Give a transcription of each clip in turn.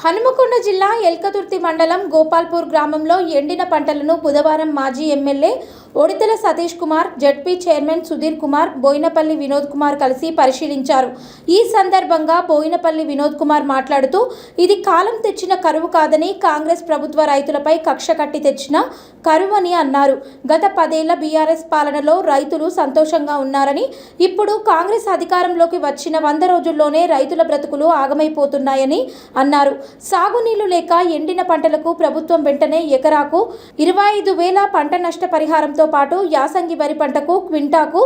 హనుమకొండ జిల్లా ఎల్కతుర్తి మండలం గోపాల్పూర్ గ్రామంలో ఎండిన పంటలను బుధవారం మాజీ MLA Odithela Satish Kumar ZP chairman Sudheer Kumar Boinapalli Vinod Kumar కలిసి పరిశీలించారు. ఈ సందర్భంగా బోయినపల్లి వినోద్ కుమార్ మాట్లాడుతూ ఇది కాలం తెచ్చిన కరువు కాదని కాంగ్రెస్ ప్రభుత్వ రైతులపై కక్ష కట్టి తెచ్చిన కరువు అని అన్నారు. గత పదేళ్ళ బీఆర్ఎస్ పాలనలో రైతులు సంతోషంగా ఉన్నారని ఇప్పుడు కాంగ్రెస్ అధికారంలోకి వచ్చిన వంద రోజుల్లోనే రైతుల బ్రతుకులు ఆగమైపోతున్నాయని అన్నారు. సాగునీళ్ళు లేక ఎండిన పంటలకు ప్రభుత్వం వెంటనే ఎకరాకు ఇరవై ఐదు వేల పంట నష్ట పరిహారంతో పాటు యాసంగి వరి పంటకు క్వింటాకు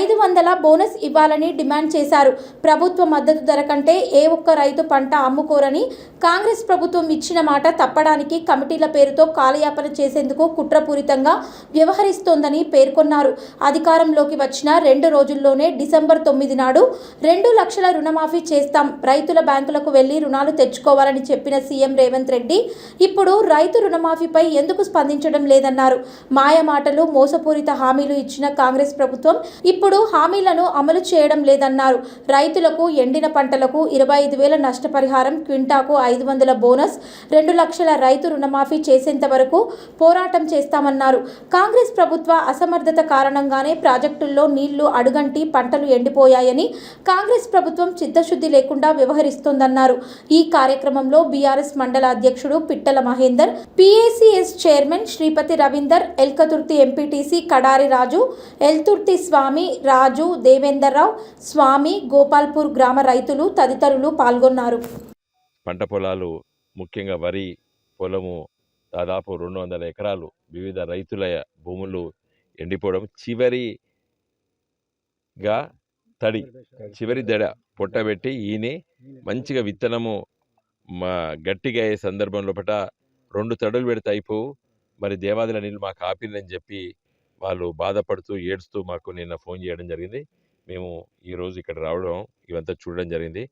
ఐదు వందల బోనస్ ఇవ్వాలని డిమాండ్ చేశారు. ప్రభుత్వ మద్దతు ధర కంటే ఏ ఒక్క రైతు పంట అమ్ముకోరని కాంగ్రెస్ ప్రభుత్వం ఇచ్చిన మాట తప్పడానికి కమిటీల పేరుతో కాలయాపన చేసేందుకు కుట్రపూరితంగా వ్యవహరిస్తోందని పేర్కొన్నారు. అధికారంలోకి వచ్చిన రెండు రోజుల్లోనే డిసెంబర్ తొమ్మిది నాడు రెండు లక్షల రుణమాఫీ చేస్తాం. రైతుల బ్యాంకులకు వెళ్ళి రుణాలు తెచ్చుకోవాలని చెప్పిన సీఎం రేవంత్ రెడ్డి ఇప్పుడు రైతు రుణమాఫీపై ఎందుకు స్పందించడం లేదన్నారు. మాయమాటలు మోసపూరిత హామీలు ఇచ్చిన కాంగ్రెస్ ప్రభుత్వం ఇప్పుడు హామీలను అమలు చేయడం లేదన్నారు. రైతులకు ఎండిన పంటలకు ఇరవై ఐదు వేల నష్టపరిహారం క్వింటాకు ఐదు వందల బోనస్ రెండు లక్షల రైతు రుణమాఫీ చేసేంత వరకు పోరాటం చేస్తామన్నారు. కాంగ్రెస్ ప్రభుత్వ అసమర్థత కారణంగానే ప్రాజెక్టుల్లో నీళ్ళు అడుగంటి పంటలు ఎండిపోయాయని కాంగ్రెస్ ప్రభుత్వం చిత్తశుద్ధి లేకుండా వ్యవహరిస్తోందన్నారు. ఈ కార్యక్రమంలో బీఆర్ఎస్ మండల అధ్యక్షుడు Pittala Mahender PACS chairman Sripathi Ravinder Elkathurthi MP MPTC Kadari Raju Elthurthi Swamy Raju Devender Rao Swamy Gopalpur గ్రామ రైతులు తదితరులు పాల్గొన్నారు. పంట పొలాలు ముఖ్యంగా వరి పొలము దాదాపు రెండు వందల ఎకరాలు వివిధ రైతుల భూములు ఎండిపోవడం చివరిగా తడి చివరి దడ పొట్టబెట్టి ఈయన మంచిగా విత్తనము గట్టిగా అయ్యే సందర్భంలో పట రెండు తడులు పెడితే అయిపోవు. మరి దేవాదుల నీళ్ళు మాకు ఆపిందని చెప్పి వాళ్ళు బాధపడుతూ ఏడుస్తూ మాకు నిన్న ఫోన్ చేయడం జరిగింది. మేము ఈరోజు ఇక్కడ రావడం ఇవంతా చూడడం జరిగింది.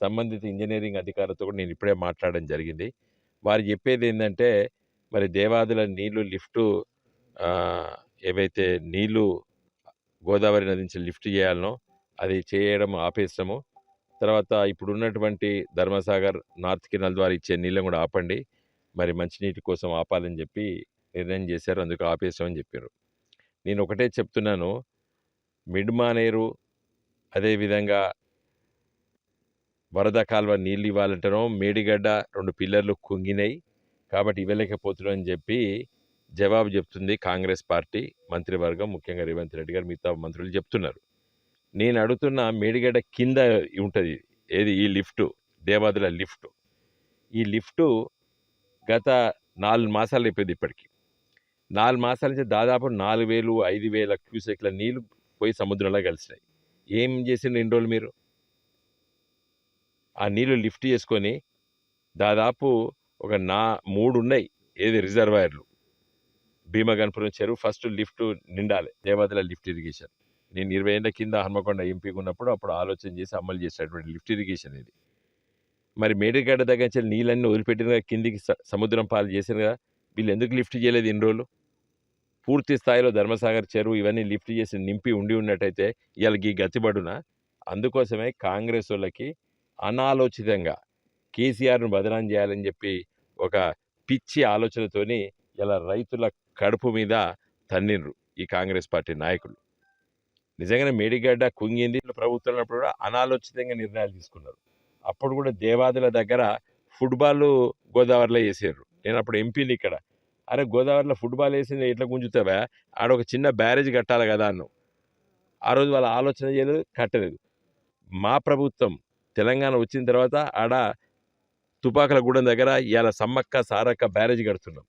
సంబంధిత ఇంజనీరింగ్ అధికారులతో కూడా నేను ఇప్పుడే మాట్లాడడం జరిగింది. వారు చెప్పేది ఏంటంటే మరి దేవాదుల నీళ్ళు లిఫ్టు ఏవైతే నీళ్ళు గోదావరి నది నుంచి లిఫ్ట్ చేయాలనో అది చేయడం ఆపేస్తాము. తర్వాత ఇప్పుడు ఉన్నటువంటి ధర్మసాగర్ నార్త్ కెనాల్ ద్వారా ఇచ్చే నీళ్ళను కూడా ఆపండి. మరి మంచినీటి కోసం ఆపాలని చెప్పి నిర్ణయం చేశారు. అందుకు ఆపేసామని చెప్పారు. నేను ఒకటే చెప్తున్నాను. మిడ్మానేరు అదేవిధంగా వరద కాలువ నీళ్ళు ఇవ్వాలంటారో మేడిగడ్డ రెండు పిల్లర్లు కుంగినాయి. కాబట్టి ఇవ్వలేకపోతున్నాం అని చెప్పి జవాబు చెప్తుంది కాంగ్రెస్ పార్టీ మంత్రివర్గం ముఖ్యంగా రేవంత్ రెడ్డి గారు మిగతా మంత్రులు చెప్తున్నారు. నేను అడుగుతున్న మేడిగడ్డ కింద ఉంటుంది. ఏది? ఈ లిఫ్ట్ దేవాదుల లిఫ్ట్. ఈ లిఫ్టు గత నాలుగు మాసాలు అయిపోయింది ఇప్పటికి. నాలుగు మాసాల నుంచి దాదాపు నాలుగు వేలు ఐదు వేల క్యూసెక్ల నీళ్ళు పోయి సముద్రంలో కలిసినాయి. ఏం చేసిండ్రు ఇన్ని రోజులు మీరు? ఆ నీళ్ళు లిఫ్ట్ చేసుకొని దాదాపు ఒక నా మూడు ఉన్నాయి ఏది రిజర్వాయర్లు. భీమగన్పురం చెరువు ఫస్ట్ లిఫ్ట్ నిండాలి. దేవతల లిఫ్ట్ ఇరిగేషన్. నేను ఇరవై ఏళ్ళ కింద హన్మకొండ ఎంపీగా ఉన్నప్పుడు అప్పుడు ఆలోచన చేసి అమలు చేసినటువంటి లిఫ్ట్ ఇరిగేషన్ ఇది. మరి మేడిగడ్డ దగ్గర నుంచి నీళ్ళన్నీ వదిలిపెట్టిన కిందికి స- సముద్రం పాలు చేసిన కదా వీళ్ళు ఎందుకు లిఫ్ట్ చేయలేదు ఇన్ని రోజులు? పూర్తి స్థాయిలో ధర్మసాగర్ చెరువు ఇవన్నీ లిఫ్ట్ చేసి నింపి ఉండి ఉన్నట్టయితే వీళ్ళకి గతిబడున? అందుకోసమే కాంగ్రెస్ వాళ్ళకి అనాలోచితంగా కేసీఆర్ను బదనాం చేయాలని చెప్పి ఒక పిచ్చి ఆలోచనతోని ఇలా రైతుల కడుపు మీద తన్నిండ్రు ఈ కాంగ్రెస్ పార్టీ నాయకులు. నిజంగానే మేడిగడ్డ కుంగింది ప్రభుత్వం ఉన్నప్పుడు కూడా అనాలోచితంగా నిర్ణయాలు తీసుకున్నారు. అప్పుడు కూడా దేవాదుల దగ్గర ఫుట్బాల్ గోదావరిలో వేసారు నేను అప్పుడు ఎంపీని ఇక్కడ. అరే గోదావరిలో ఫుట్బాల్ వేసింది ఎట్లా గుంజుతావా? ఆడ ఒక చిన్న బ్యారేజ్ కట్టాలి కదా అన్ను ఆ రోజు వాళ్ళ ఆలోచన చేయలేదు కట్టలేదు. మా ప్రభుత్వం తెలంగాణ వచ్చిన తర్వాత ఆడ తుపాకుల గూడెం దగ్గర ఇవాళ సమ్మక్క సారక్క బ్యారేజ్ కడుతున్నాం.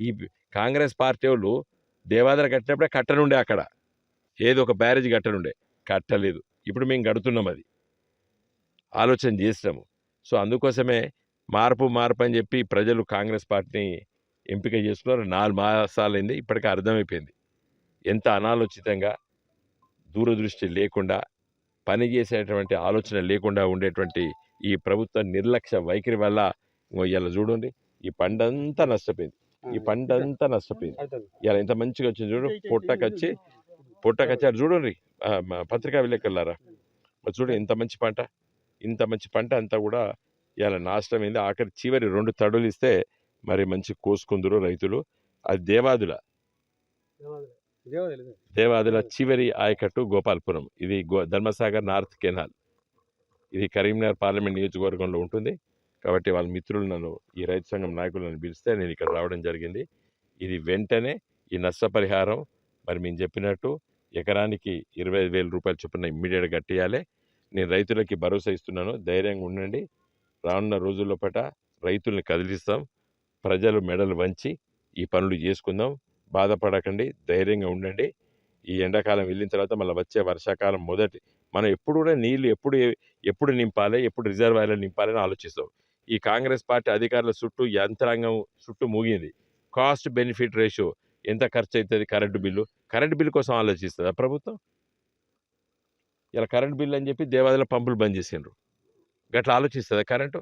ఈ కాంగ్రెస్ పార్టీ వాళ్ళు దేవాదర కట్టినప్పుడే కట్టనుండే అక్కడ. ఏదో ఒక బ్యారేజ్ కట్టనుండే. కట్టలేదు. ఇప్పుడు మేము కడుతున్నాం అది. ఆలోచన చేసినాము. సో అందుకోసమే మార్పు మార్పు అని చెప్పి ప్రజలు కాంగ్రెస్ పార్టీని ఎంపిక చేసుకున్నారు. నాలుగు మాసాలైంది ఇప్పటికీ అర్థమైపోయింది. ఎంత అనాలోచితంగా దూరదృష్టి లేకుండా పని చేసేటువంటి ఆలోచన లేకుండా ఉండేటువంటి ఈ ప్రభుత్వ నిర్లక్ష్య వైఖరి వల్ల ఇలా చూడండి ఈ పండంతా నష్టపోయింది. ఈ పండంతా నష్టపోయింది. ఇలా ఎంత మంచిగా వచ్చింది చూడు పొట్టకొచ్చి పొట్టకొచ్చి అది చూడండి పత్రికా విలేకరులారా. మరి చూడు ఇంత మంచి పంట ఇంత మంచి పంట అంతా కూడా ఇలా నాశనం అయింది ఆఖరి చివరి రెండు తడులు ఇస్తే మరి మంచి కోసుకుందరు రైతులు. అది దేవాదుల. దేవాదుల. చివరి ఆయకట్టు గోపాల్పురం. ఇది గో ధర్మసాగర్ నార్త్ కెనాల్. ఇది కరీంనగర్ పార్లమెంట్ నియోజకవర్గంలో ఉంటుంది. కాబట్టి వాళ్ళ మిత్రులు నన్ను ఈ రైతు సంఘం నాయకులు నన్ను పిలిస్తే నేను ఇక్కడ రావడం జరిగింది. ఇది వెంటనే ఈ నష్టపరిహారం మరి మేము చెప్పినట్టు ఎకరానికి ఇరవై ఐదు వేల రూపాయలు చొప్పున ఇమ్మీడియట్గా కట్టియాలి. నేను రైతులకి భరోసా ఇస్తున్నాను. ధైర్యంగా ఉండండి. రానున్న రోజుల్లో పట రైతుల్ని కదిలిస్తాం. ప్రజలు మెడలు వంచి ఈ పనులు చేసుకుందాం. బాధపడకండి ధైర్యంగా ఉండండి. ఈ ఎండాకాలం వెళ్ళిన తర్వాత మళ్ళీ వచ్చే వర్షాకాలం మొదటి మనం ఎప్పుడు కూడా నీళ్ళు ఎప్పుడు ఎప్పుడు నింపాలి ఎప్పుడు రిజర్వాయర్లు నింపాలి అని ఆలోచిస్తాం. ఈ కాంగ్రెస్ పార్టీ అధికారుల చుట్టూ యంత్రాంగం చుట్టూ ముగింది. కాస్ట్ బెనిఫిట్ రేషియో ఎంత ఖర్చు అవుతుంది కరెంటు బిల్లు? కరెంటు బిల్లు కోసం ఆలోచిస్తుందా ప్రభుత్వం? ఇలా కరెంటు బిల్లు అని చెప్పి దేవాదాయ పంపులు బంద్ చేసిండ్రు. గట్లా ఆలోచిస్తుందా కరెంటు?